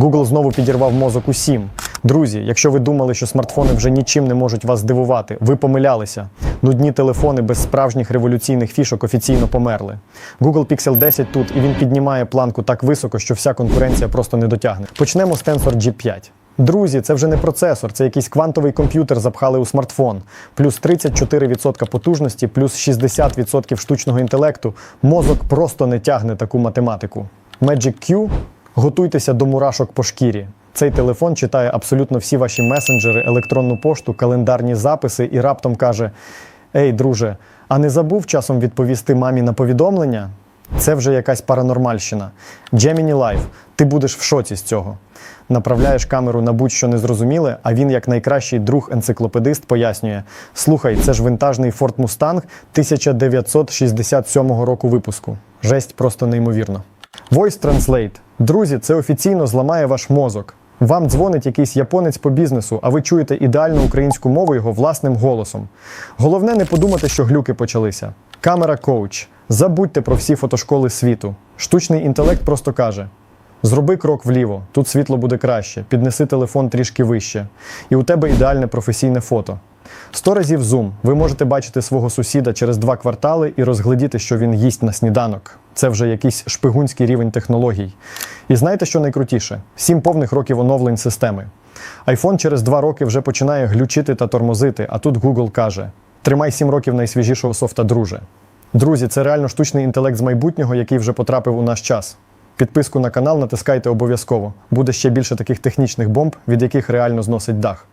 Google знову підірвав мозок усім. Друзі, якщо ви думали, що смартфони вже нічим не можуть вас здивувати, ви помилялися. Нудні телефони без справжніх революційних фішок офіційно померли. Google Pixel 10 тут, і він піднімає планку так високо, що вся конкуренція просто не дотягне. Почнемо з Tensor G5. Друзі, це вже не процесор, це якийсь квантовий комп'ютер запхали у смартфон. Плюс 34% потужності, плюс 60% штучного інтелекту. Мозок просто не тягне таку математику. Magic Q готуйтеся до мурашок по шкірі. Цей телефон читає абсолютно всі ваші месенджери, електронну пошту, календарні записи і раптом каже: Ей, друже, а не забув часом відповісти мамі на повідомлення? Це вже якась паранормальщина. Gemini Live, ти будеш в шоці з цього. Направляєш камеру на будь-що незрозуміле, а він, як найкращий друг-енциклопедист, пояснює: слухай, це ж винтажний Ford Mustang 1967 року випуску. Жесть просто неймовірно. Voice Translate. Друзі, це офіційно зламає ваш мозок. Вам дзвонить якийсь японець по бізнесу, а ви чуєте ідеальну українську мову його власним голосом. Головне не подумати, що глюки почалися. Камера коуч. Забудьте про всі фотошколи світу. Штучний інтелект просто каже: зроби крок вліво, тут світло буде краще, піднеси телефон трішки вище. І у тебе ідеальне професійне фото. Сто разів зум. Ви можете бачити свого сусіда через два квартали і розглядіти, що він їсть на сніданок. Це вже якийсь шпигунський рівень технологій. І знаєте, що найкрутіше? Сім повних років оновлень системи. iPhone через два роки вже починає глючити та тормозити, а тут Google каже: тримай сім років найсвіжішого софта, друже. Друзі, це реально штучний інтелект з майбутнього, який вже потрапив у наш час. Підписку на канал натискайте обов'язково. Буде ще більше таких технічних бомб, від яких реально зносить дах.